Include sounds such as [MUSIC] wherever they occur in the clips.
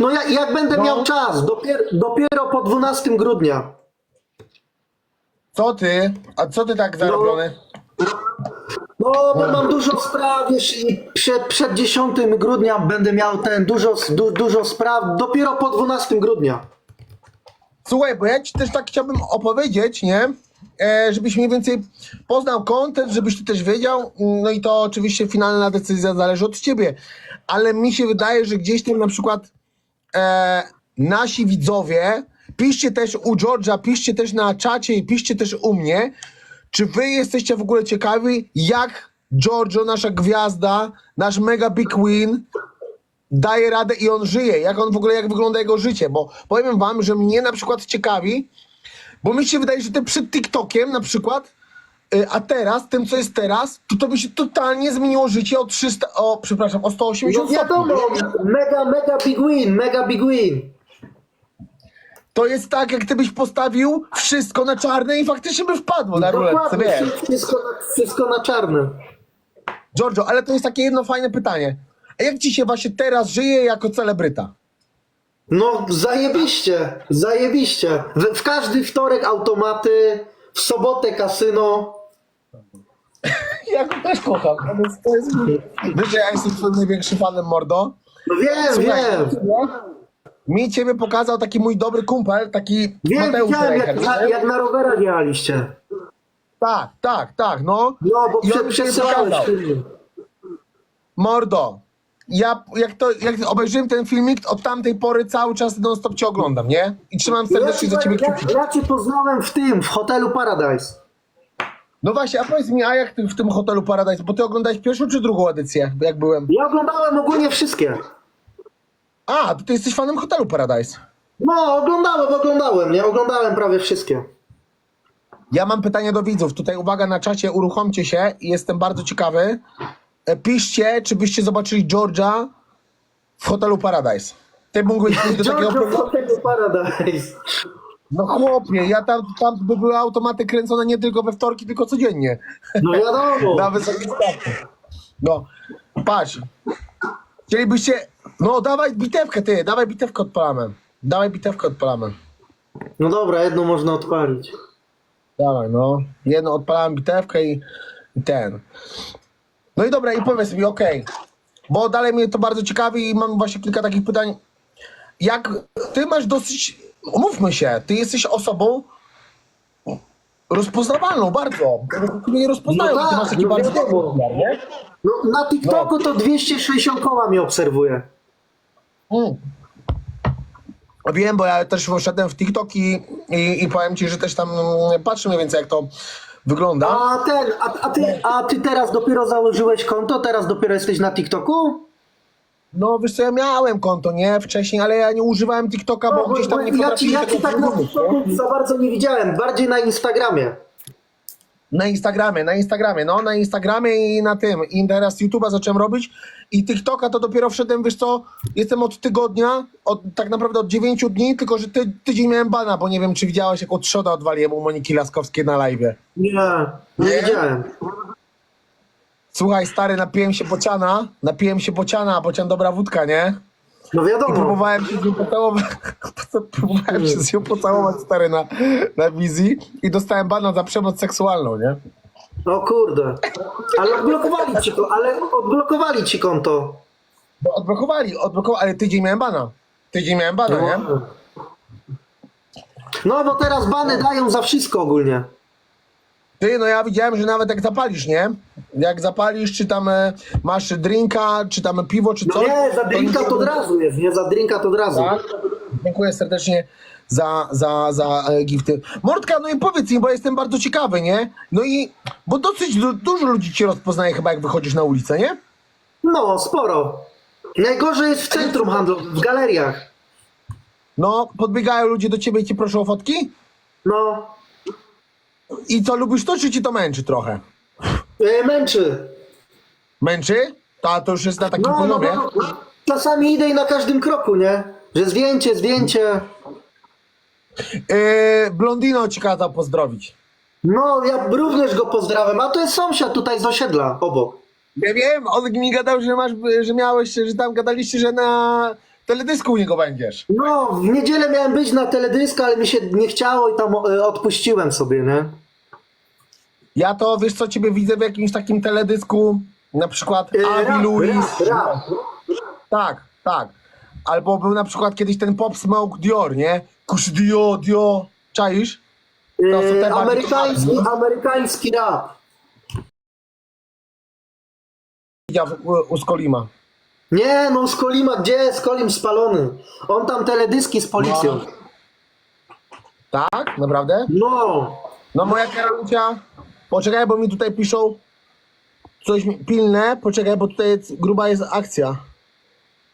no ja, jak będę No. miał czas, dopiero, dopiero po 12 grudnia. Co ty? A co ty tak zarobiony? No, bo mam dużo spraw, wiesz, i przed, przed 10 grudnia będę miał ten dużo, du, dużo spraw, dopiero po 12 grudnia. Słuchaj, bo ja ci też tak chciałbym opowiedzieć, nie? E, żebyś mniej więcej poznał kontent, żebyś ty też wiedział. No i to oczywiście finalna decyzja zależy od ciebie. Ale mi się wydaje, że gdzieś tam na przykład e, nasi widzowie, piszcie też u George'a, piszcie też na czacie i piszcie też u mnie, czy wy jesteście w ogóle ciekawi, jak Giorgio, nasza gwiazda, nasz mega big win, daje radę i on żyje, jak on w ogóle, jak wygląda jego życie, bo powiem wam, że mnie na przykład ciekawi, bo mi się wydaje, że ty przed TikTokiem na przykład, a teraz, tym co jest teraz, to to by się totalnie zmieniło życie o 300, o przepraszam, o No 180 wiadomo, stopni. mega, mega big win, mega big win. To jest tak, jak ty byś postawił wszystko na czarne i faktycznie by wpadło na ruletce, Dokładnie, wiesz. wszystko na, wszystko na czarne. Giorgio, ale to jest takie jedno fajne pytanie. A jak ci się właśnie teraz żyje jako celebryta? No, zajebiście, zajebiście. W, w każdy wtorek automaty, w sobotę kasyno. Ja go też kocham. To jest, to jest... Wiesz, że ja jestem twoim największym fanem, mordo? No wiem, Słuchaj, wiem. Mi ciebie pokazał taki mój dobry kumpel, taki Wiem, Mateusz widziałem, jak, nie? jak na rowerach jechaliście. Tak, tak, tak, no. No, bo I on prze, mi ciebie przesyłałeś pokazał. filmy. Mordo, ja jak to, jak obejrzyłem ten filmik, od tamtej pory cały czas non stop cię oglądam, nie? I trzymam serdecznie za ciebie ja, kciuki. ja cię poznałem w tym, w hotelu Paradise. No właśnie, a powiedz mi, a jak ty w tym hotelu Paradise, bo ty oglądałeś pierwszą czy drugą edycję, jak byłem? Ja oglądałem ogólnie wszystkie. A, to ty jesteś fanem hotelu Paradise. No, oglądałem, oglądałem, nie? Oglądałem prawie wszystkie. Ja mam pytanie do widzów. Tutaj uwaga na czacie, uruchomcie się i jestem bardzo ciekawy. E, Piszcie, czy byście zobaczyli George'a w hotelu Paradise. Ty mógłbyś pójść do takiego w programu? hotelu Paradise. No chłopie, ja tam, tam by były automaty kręcone nie tylko we wtorki, tylko codziennie. No wiadomo. [LAUGHS] Na wysokim stopniu. No, patrz. Chcielibyście... No dawaj bitewkę ty, dawaj bitewkę odpalamy. Dawaj bitewkę odpalamy. No dobra, jedno można odpalić. Dawaj, no. Jedno odpalałem bitewkę i, i ten. No i dobra, i powiedz mi, okej. Bo dalej mnie to bardzo ciekawi i mam właśnie kilka takich pytań. Jak ty masz dosyć. Umówmy się, ty jesteś osobą rozpoznawalną bardzo. Mnie nie rozpoznają, No ty tak, masz taki no bardzo nie? No, na TikToku to 260 koła mnie obserwuje. Mm. Wiem, bo ja też wszedłem w TikTok i, i, i powiem ci, że też tam mm, patrzę mniej więcej jak to wygląda. A ten, a, a, ty, a ty teraz dopiero założyłeś konto? Teraz dopiero jesteś na TikToku? No wiesz co, ja miałem konto, nie? Wcześniej, ale ja nie używałem TikToka, bo No, gdzieś tam nie ja ci, ja ci tego tak na nie? TikToku za bardzo nie widziałem, bardziej na Instagramie. Na Instagramie, na Instagramie, no na Instagramie i na tym. I teraz YouTube'a zacząłem robić i TikToka to dopiero wszedłem, wiesz co, jestem od tygodnia, od, tak naprawdę od 9 dni, tylko że ty, tydzień miałem bana, bo nie wiem, czy widziałeś, jak od trzoda odwaliłem u Moniki Laskowskiej na live. Nie, nie widziałem. Słuchaj, stary, napiłem się bociana, napiłem się bociana, a bocian dobra wódka, nie? No I wiadomo. próbowałem się z nią pocałować, [LAUGHS] próbowałem się z nią pocałować, stary, na, na wizji i dostałem bana za przemoc seksualną, nie? O kurde. Ale odblokowali ci to, ale odblokowali ci konto. Bo odblokowali, odblokowali, ale tydzień miałem bana. Tydzień miałem bana, nie? No bo teraz bany dają za wszystko ogólnie. Ty, no ja widziałem, że nawet jak zapalisz, nie? Jak zapalisz, czy tam e, masz drinka, czy tam piwo, czy No coś. nie, za drinka to od razu jest, nie? Za drinka to od razu. Tak? Dziękuję serdecznie za, za, za e, gifty. Mordka, no i powiedz mi, bo jestem bardzo ciekawy, nie? No i, bo dosyć du dużo ludzi cię rozpoznaje chyba, jak wychodzisz na ulicę, nie? No, sporo. Najgorzej jest w centrum handlowym, w galeriach. No, podbiegają ludzie do ciebie i ci proszą o fotki? No, I co, lubisz to, czy ci to męczy trochę? e, męczy. Męczy? To, to już jest na takim No, no, poziomie. no, czasami idę i na każdym kroku, nie? Że zdjęcie, zdjęcie. Yy, Blondino ci kazał pozdrowić. No, ja również go pozdrawiam, a to jest sąsiad tutaj z osiedla, obok. Ja wiem, on mi gadał, że masz, że miałeś, że tam gadaliście, że na teledysku u niego będziesz. No, w niedzielę miałem być na teledysku, ale mi się nie chciało i tam e, odpuściłem sobie, nie? Ja to, wiesz co, ciebie widzę w jakimś takim teledysku, na przykład E, rap, rap. Tak, tak. Albo był na przykład kiedyś ten Pop Smoke Dior, nie? Kusz Dio, Dio. Czaisz? To są te E, bardziej amerykański, kochane, amerykański rap. Widział u, u Skolima. Nie, no z Kolima, gdzie jest Kolim spalony? On tam teledyski z policją. Tak? Naprawdę? No, No moja Karolicia, poczekaj, bo mi tutaj piszą coś mi- pilne, poczekaj, bo tutaj jest, gruba jest akcja.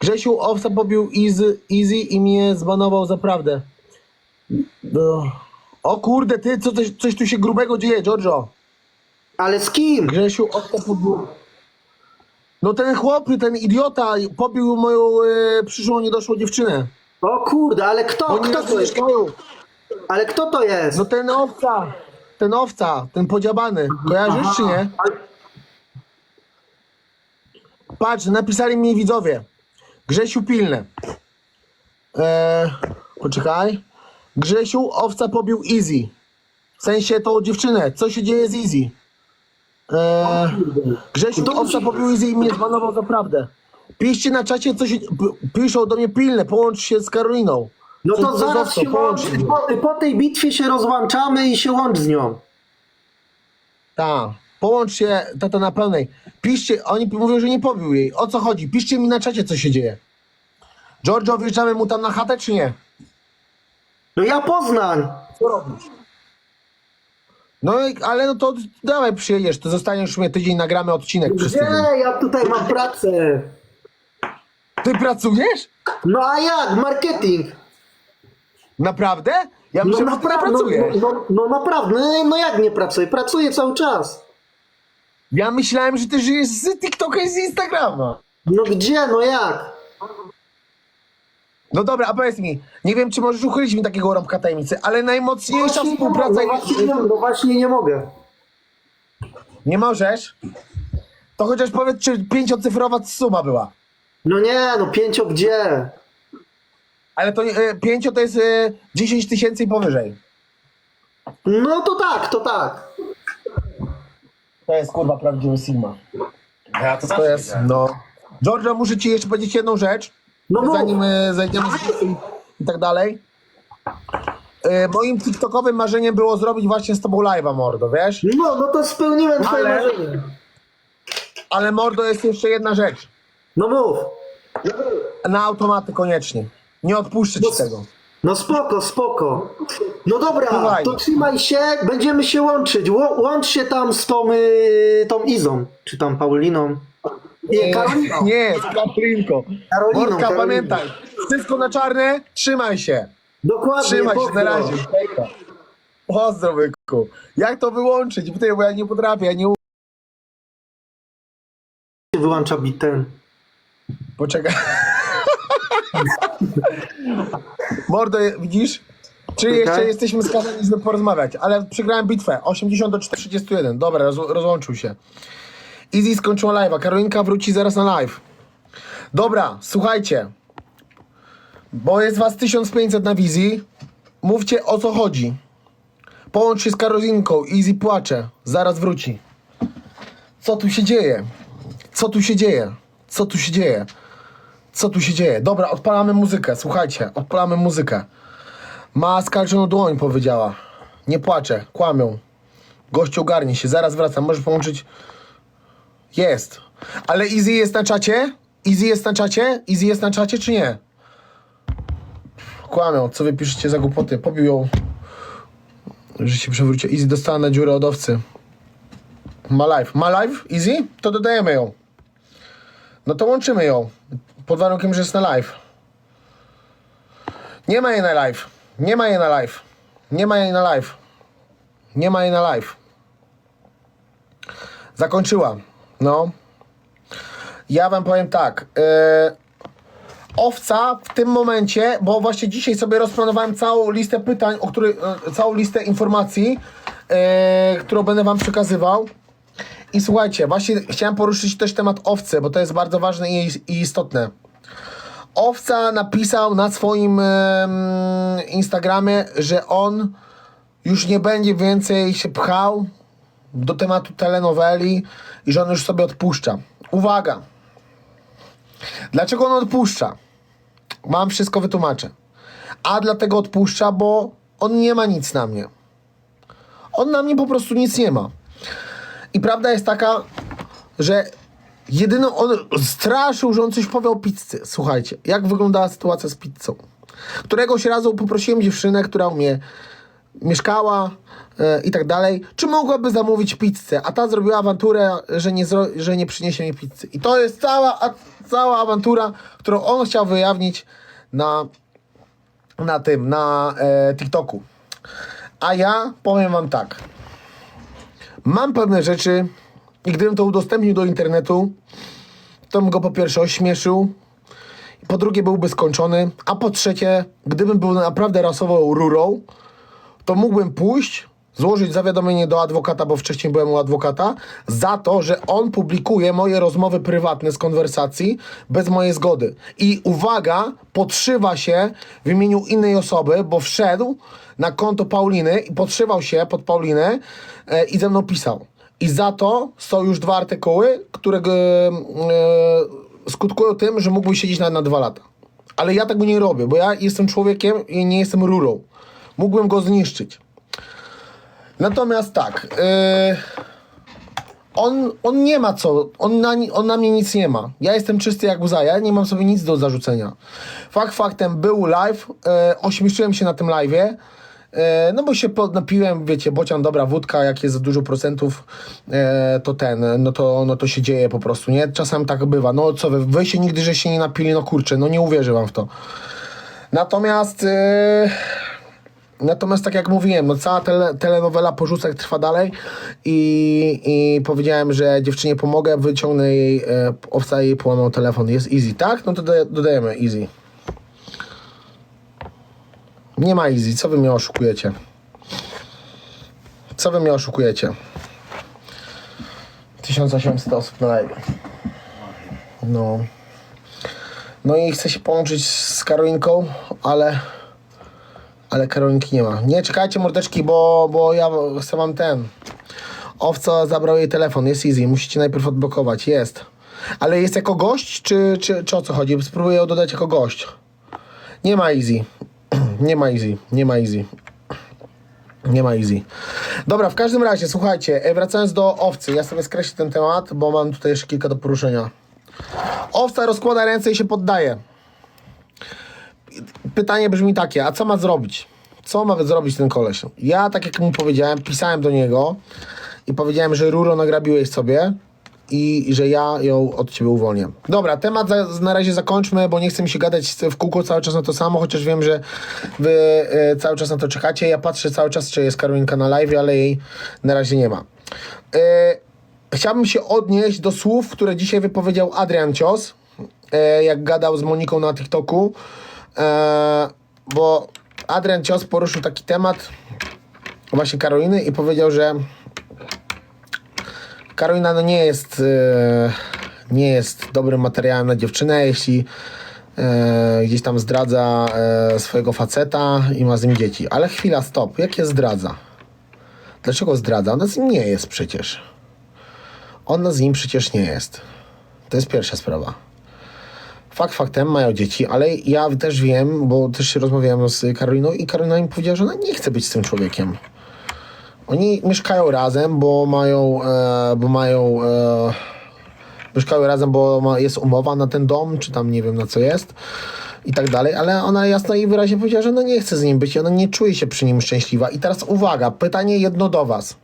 Grzesiu Owsa pobił Easy, easy i mnie zbanował za prawdę. No. O kurde, ty, co, coś, coś tu się grubego dzieje, Giorgio. ale z kim? Grzesiu Owsa pobił... No ten chłop, ten idiota pobił moją e, przyszłą niedoszłą dziewczynę. O kurde, ale kto, Oni kto nas to jest? mieszkają. Ale kto to jest? No ten owca, ten owca, ten podziabany. Kojarzysz czy nie? Patrz, napisali mi widzowie. Grzesiu pilne. Eee, poczekaj. Grzesiu owca pobił Easy. W sensie tą dziewczynę. Co się dzieje z Easy? Eee, Grzesiu To owca pobił i mnie zbanował za prawdę. Piszcie na czacie, co się... p- Piszą do mnie pilne. Połącz się z Karoliną. No Co- to co zaraz się Połącz łączy. Po, po tej bitwie się rozłączamy i się łącz z nią. Tak. Połącz się, tata na pełnej. Piszcie, oni mówią, że nie pobił jej. O co chodzi? Piszcie mi na czacie, co się dzieje. Giorgio, wjeżdżamy mu tam na chatę, czy nie? No ja Poznań. Co robisz? No, ale no to dawaj przyjedziesz, to zostaniesz mnie tydzień, nagramy odcinek przez Gdzie? tydzień. Ja tutaj mam pracę. Ty pracujesz? No a jak? Marketing. Naprawdę? Ja myślę, że ty nie napra- pracujesz. no, no, no naprawdę, no, no jak nie pracuję? Pracuję cały czas. Ja myślałem, że ty żyjesz z TikToka i z Instagrama. No gdzie? No jak? No dobra, a powiedz mi, nie wiem, czy możesz uchylić mi takiego rąbka tajemnicy, ale najmocniejsza Właśnie nie współpraca... mogę, no, właśnie, nie, no właśnie nie mogę. Nie możesz? To chociaż powiedz, czy pięciocyfrowa suma była. No nie, no pięcio gdzie? Ale to e, pięcio to jest e, 10 tysięcy i powyżej. No to tak, to tak. To jest kurwa prawdziwy Sigma. Ja to To jest, no. Georgia, muszę ci jeszcze powiedzieć jedną rzecz, No mów. zanim e, zejdziemy z i, i tak dalej. E, moim TikTokowym marzeniem było zrobić właśnie z tobą live'a, mordo, wiesz? No, no to spełniłem twoje Ale- marzenie. Ale mordo, jest jeszcze jedna rzecz. No mów. Na automaty koniecznie. Nie odpuszczę ci tego. No spoko, spoko. No dobra, Słuchaj. to trzymaj się, będziemy się łączyć. Ło- Łącz się tam z tą, y, tą Izą, czy tam Pauliną. Nie, Karoliną. Nie, z Katrinką. Karoliną, Mordka, Karoliną. pamiętaj. Wszystko na czarne, trzymaj się. Dokładnie. Trzymaj się, na razie. Hejka. Pozdro, byku. Jak to wyłączyć? Pytaj, bo ja nie potrafię, ja nie umiem. Wyłącza bit ten. Poczekaj. Mordo, widzisz? Czy jeszcze jesteśmy skazani, żeby porozmawiać? Ale przegrałem bitwę. 80 do 41. Dobra, roz, rozłączył się. Easy skończyła live'a. Karolinka wróci zaraz na live. Dobra, słuchajcie. Bo jest was 1500 na wizji. Mówcie o co chodzi. Połącz się z Karolinką. Easy płacze. Zaraz wróci. Co tu się dzieje? Co tu się dzieje? Co tu się dzieje? Co tu się dzieje? Dobra, odpalamy muzykę. Słuchajcie, odpalamy muzykę. Ma skarżoną dłoń, powiedziała. Nie płaczę, kłamią. Gościu ogarnie się, zaraz wracam. Możesz połączyć. Jest. Ale Easy jest na czacie? Easy jest na czacie? Easy jest na czacie, czy nie? Kłamią, co wy piszecie za głupoty? Pobił ją. Że się przewróci. Easy dostała na dziurę od owcy. Ma live. Ma live? Easy? To dodajemy ją. No to łączymy ją. Pod warunkiem, że jest na live. Nie ma jej na live. Nie ma jej na live. Nie ma jej na live. Nie ma jej na live. Zakończyła. No. Ja wam powiem tak. Yy, owca w tym momencie, bo właśnie dzisiaj sobie rozplanowałem całą listę pytań, o której, e, całą listę informacji, e, którą będę wam przekazywał. I słuchajcie, właśnie chciałem poruszyć też temat owcy, bo to jest bardzo ważne i, i istotne. Owca napisał na swoim em, Instagramie, że on już nie będzie więcej się pchał do tematu telenoweli i że on już sobie odpuszcza. Uwaga! Dlaczego on odpuszcza? Mam wszystko wytłumaczę. A dlatego odpuszcza, bo on nie ma nic na mnie. On na mnie po prostu nic nie ma. I prawda jest taka, że jedyną on straszył, że on coś powie o pizzy. Słuchajcie, jak wyglądała sytuacja z pizzą. Któregoś razu poprosiłem dziewczynę, która mnie mieszkała e, i tak dalej, czy mogłaby zamówić pizzę, a ta zrobiła awanturę, że nie, zro, że nie przyniesie mi pizzy. I to jest cała, a, cała awantura, którą on chciał wyjawnić na, na tym, na e, TikToku. A ja powiem wam tak. Mam pewne rzeczy i gdybym to udostępnił do internetu, to bym go po pierwsze ośmieszył, po drugie byłby skończony, a po trzecie, gdybym był naprawdę rasową rurą, to mógłbym pójść, złożyć zawiadomienie do adwokata, bo wcześniej byłem u adwokata, za to, że on publikuje moje rozmowy prywatne z konwersacji bez mojej zgody. I uwaga, podszywa się w imieniu innej osoby, bo wszedł na konto Pauliny i podszywał się pod Paulinę e, i ze mną pisał. I za to są już dwa artykuły, które e, e, skutkują tym, że mógłby siedzieć nawet na dwa lata. Ale ja tego nie robię, bo ja jestem człowiekiem i nie jestem rurą. Mógłbym go zniszczyć. Natomiast tak, yy, on, on nie ma co, on na, on na mnie nic nie ma. Ja jestem czysty jak łza, ja nie mam sobie nic do zarzucenia. Fakt faktem, był live, yy, ośmieszyłem się na tym live'ie, no bo się po- napiłem, wiecie, bocian, dobra, wódka, jak jest za dużo procentów, yy, to ten, no to, no to się dzieje po prostu, nie? Czasem tak bywa. No co wy, wy się nigdy, że się nie napili, no kurczę, no nie uwierzę wam w to. Natomiast... Natomiast tak jak mówiłem, no cała tele, telenowela Porzucek trwa dalej i, i powiedziałem, że dziewczynie pomogę, wyciągnę jej, e, owca jej połamał telefon. Jest easy, tak? No to dodaje- dodajemy easy. Nie ma easy, co wy mnie oszukujecie? Co wy mnie oszukujecie? 1800 osób na live. No. No i chcę się połączyć z Karolinką, ale ale Karolinki nie ma. Nie, czekajcie mordeczki, bo, bo ja chcę wam ten. Owca zabrał jej telefon, jest easy, musicie najpierw odblokować, jest. Ale jest jako gość, czy, czy, czy o co chodzi? Spróbuję ją dodać jako gość. Nie ma easy. [CLEARS THROAT] nie ma easy, nie ma easy. Nie ma easy. Dobra, w każdym razie, słuchajcie, e, wracając do owcy, ja sobie skreślę ten temat, bo mam tutaj jeszcze kilka do poruszenia. Owca rozkłada ręce i się poddaje pytanie brzmi takie, a co ma zrobić? Co ma zrobić ten koleś? Ja, tak jak mu powiedziałem, pisałem do niego i powiedziałem, że Ruro nagrabiłeś sobie i, że ja ją od ciebie uwolnię. Dobra, temat za, na razie zakończmy, bo nie chcę mi się gadać w kółko cały czas na to samo, chociaż wiem, że wy e, cały czas na to czekacie. Ja patrzę cały czas, czy jest Karolinka na live, ale jej na razie nie ma. E, chciałbym się odnieść do słów, które dzisiaj wypowiedział Adrian Cios, e, jak gadał z Moniką na TikToku, bo Adrian Cios poruszył taki temat właśnie Karoliny i powiedział, że Karolina no nie jest e, nie jest dobrym materiałem na dziewczynę, jeśli e, gdzieś tam zdradza e, swojego faceta i ma z nim dzieci. Ale chwila, stop. Jakie zdradza? Dlaczego zdradza? Ona z nim nie jest przecież. Ona z nim przecież nie jest. To jest pierwsza sprawa. Fakt faktem mają dzieci, ale ja też wiem, bo też rozmawiałem z Karoliną i Karolina mi powiedziała, że ona nie chce być z tym człowiekiem. Oni mieszkają razem, bo mają, e, bo mają, e, mieszkają razem, bo ma, jest umowa na ten dom, czy tam nie wiem na co jest i tak dalej, ale ona jasno i wyraźnie powiedziała, że ona nie chce z nim być i ona nie czuje się przy nim szczęśliwa. I teraz uwaga, pytanie jedno do was.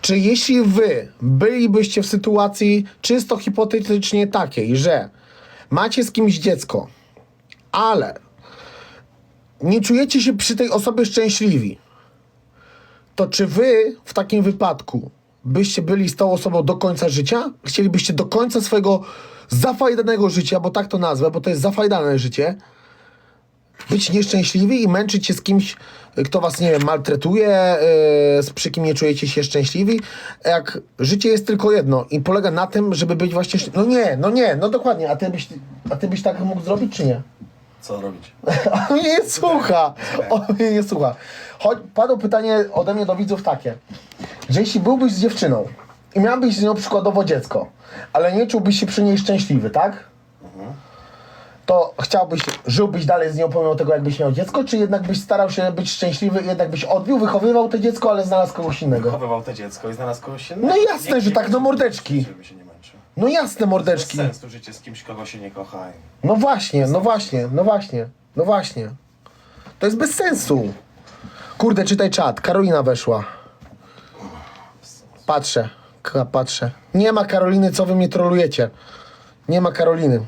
Czy jeśli wy bylibyście w sytuacji czysto hipotetycznie takiej, że macie z kimś dziecko, ale nie czujecie się przy tej osobie szczęśliwi, to czy wy w takim wypadku byście byli z tą osobą do końca życia? Chcielibyście do końca swojego zafajdanego życia, bo tak to nazwę, bo to jest zafajdane życie, być nieszczęśliwi i męczyć się z kimś, kto was, nie wiem, maltretuje, yy, z przy kim nie czujecie się szczęśliwi, jak życie jest tylko jedno i polega na tym, żeby być właśnie... szcz- No nie, no nie, no dokładnie, a ty byś, a ty byś tak mógł zrobić, czy nie? Co robić? [LAUGHS] On mnie nie słucha. On mnie nie słucha. Choć padło pytanie ode mnie do widzów takie, że jeśli byłbyś z dziewczyną i miałbyś z nią przykładowo dziecko, ale nie czułbyś się przy niej szczęśliwy, tak? To chciałbyś, żyłbyś dalej z nią pomimo tego, jakbyś miał dziecko, czy jednak byś starał się być szczęśliwy i jednak byś odbił, wychowywał to dziecko, ale znalazł kogoś innego? Chowywał to dziecko i znalazł kogoś innego. No jasne, że tak, no mordeczki. Żeby się nie męczył. No jasne, Bez mordeczki. sensu życie z kimś, kogo się nie kocha. No właśnie, no właśnie, no właśnie, no właśnie. To jest bez sensu. Kurde, czytaj czat. Karolina weszła. Patrzę, K- patrzę. Nie ma Karoliny, co wy mnie trolujecie. Nie ma Karoliny.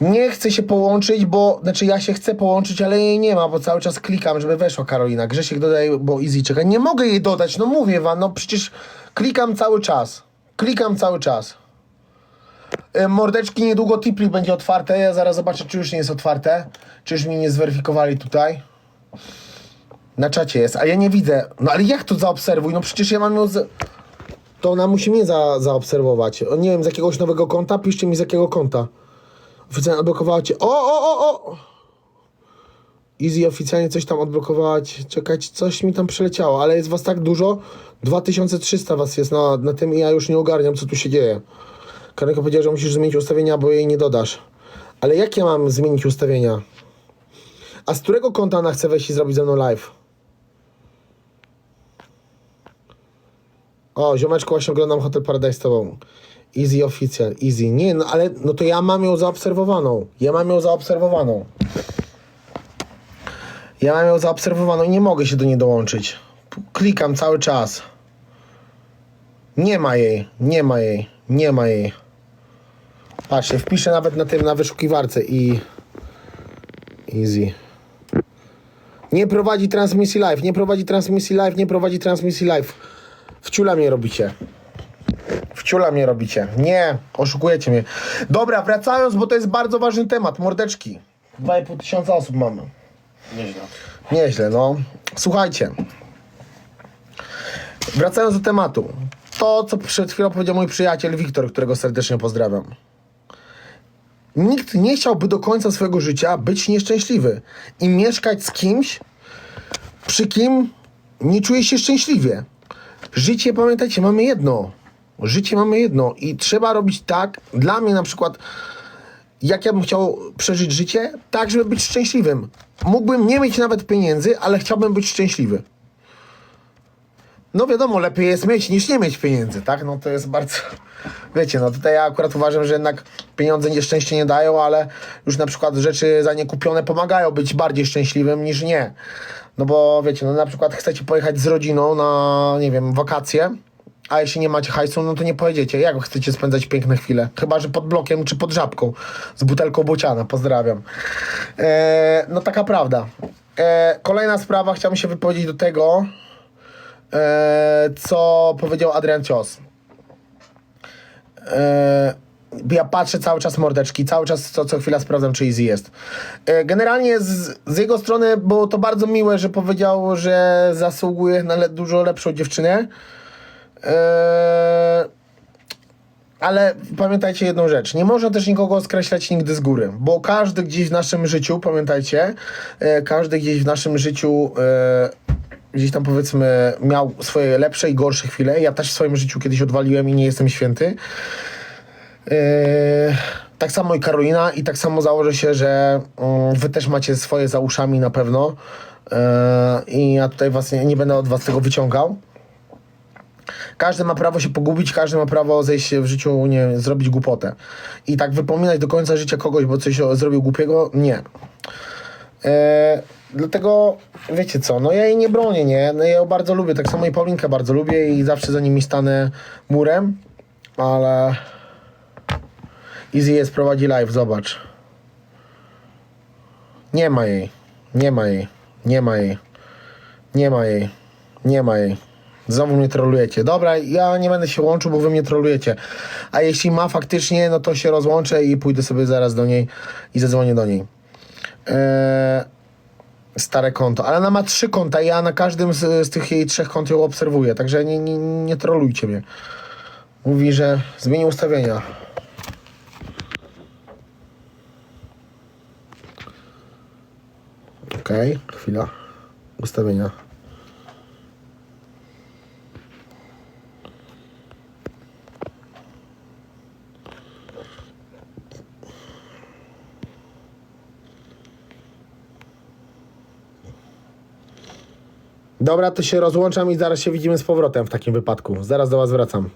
Nie chcę się połączyć, bo, znaczy ja się chcę połączyć, ale jej nie ma, bo cały czas klikam, żeby weszła Karolina. Grzesiek dodaj, bo Easy czeka. Nie mogę jej dodać, no mówię wam, no przecież klikam cały czas. Klikam cały czas. E, Mordeczki niedługo Tipli będzie otwarte. Ja zaraz zobaczę, czy już nie jest otwarte. Czy już mi nie zweryfikowali tutaj. Na czacie jest, a ja nie widzę. No ale jak to zaobserwuj? No przecież ja mam ją z... To ona musi mnie za, zaobserwować. Nie wiem, z jakiegoś nowego konta? Piszcie mi z jakiego konta. Oficjalnie odblokowała cię. O, o, o, o! Easy oficjalnie coś tam odblokowała cię. Czekajcie, coś mi tam przeleciało, ale jest was tak dużo. 2300 was jest na, na tym i ja już nie ogarniam, co tu się dzieje. Kaneko powiedział, że musisz zmienić ustawienia, bo jej nie dodasz. Ale jak ja mam zmienić ustawienia? A z którego konta ona chce wejść i zrobić ze mną live? O, ziomeczku, właśnie oglądam Hotel Paradise z tobą. Easy Official, easy. Nie, no ale no to ja mam ją zaobserwowaną. Ja mam ją zaobserwowaną. Ja mam ją zaobserwowaną i nie mogę się do niej dołączyć. Klikam cały czas. Nie ma jej, nie ma jej, nie ma jej. Patrzcie, wpiszę nawet na tym, na wyszukiwarce i... Easy. Nie prowadzi transmisji live, nie prowadzi transmisji live, nie prowadzi transmisji live. Wciula mnie robicie. Wciula mnie robicie. Nie, oszukujecie mnie. Dobra, wracając, bo to jest bardzo ważny temat. Mordeczki. 2,5 tysiąca osób mamy. Nieźle. Nieźle, no. Słuchajcie. Wracając do tematu. To, co przed chwilą powiedział mój przyjaciel Wiktor, którego serdecznie pozdrawiam. Nikt nie chciałby do końca swojego życia być nieszczęśliwy i mieszkać z kimś, przy kim nie czuje się szczęśliwie. Życie, pamiętajcie, mamy jedno. Życie mamy jedno i trzeba robić tak. Dla mnie na przykład jak ja bym chciał przeżyć życie, tak, żeby być szczęśliwym. Mógłbym nie mieć nawet pieniędzy, ale chciałbym być szczęśliwy. No wiadomo, lepiej jest mieć niż nie mieć pieniędzy, tak? No to jest bardzo... Wiecie, no tutaj ja akurat uważam, że jednak pieniądze nie szczęście nie dają, ale już na przykład rzeczy za nie kupione pomagają być bardziej szczęśliwym niż nie. No bo wiecie, no na przykład chcecie pojechać z rodziną na, nie wiem, wakacje, a jeśli nie macie hajsu, no to nie pojedziecie. Jak chcecie spędzać piękne chwile? Chyba, że pod blokiem czy pod żabką z butelką bociana. Pozdrawiam. E, no taka prawda. E, kolejna sprawa, chciałbym się wypowiedzieć do tego, e, co powiedział Adrian Cios. E, ja patrzę cały czas mordeczki, cały czas co, co chwila sprawdzam, czy Easy jest. E, Generalnie z, z jego strony było to bardzo miłe, że powiedział, że zasługuje na le, dużo lepszą dziewczynę. Eee, ale pamiętajcie jedną rzecz. Nie można też nikogo skreślać nigdy z góry, bo każdy gdzieś w naszym życiu, pamiętajcie, e, każdy gdzieś w naszym życiu e, gdzieś tam powiedzmy miał swoje lepsze i gorsze chwile. Ja też w swoim życiu kiedyś odwaliłem i nie jestem święty. Tak samo i Karolina i tak samo założę się, że mm, wy też macie swoje za uszami na pewno. I ja tutaj was nie będę od was tego wyciągał. Każdy ma prawo się pogubić, każdy ma prawo zejść w życiu, nie zrobić głupotę. I tak wypominać do końca życia kogoś, bo coś zrobił głupiego, nie. E, dlatego, wiecie co, no ja jej nie bronię, nie? No ja ją bardzo lubię, tak samo i Paulinkę bardzo lubię i zawsze za nimi stanę murem, ale... Easy jest, prowadzi live, zobacz. Nie ma jej, nie ma jej, nie ma jej, nie ma jej, nie ma jej. Znowu mnie trolujecie. Dobra, ja nie będę się łączył, bo wy mnie trolujecie. A jeśli ma faktycznie, no to się rozłączę i pójdę sobie zaraz do niej i zadzwonię do niej. Eee, stare konto, ale ona ma trzy konta i ja na każdym z, z tych jej trzech kont ją obserwuję, także nie, nie, nie trolujcie mnie. Mówi, że zmieni ustawienia. Okej, chwila. Ustawienia. Dobra, to się rozłączam i zaraz się widzimy z powrotem w takim wypadku. Zaraz do Was wracam.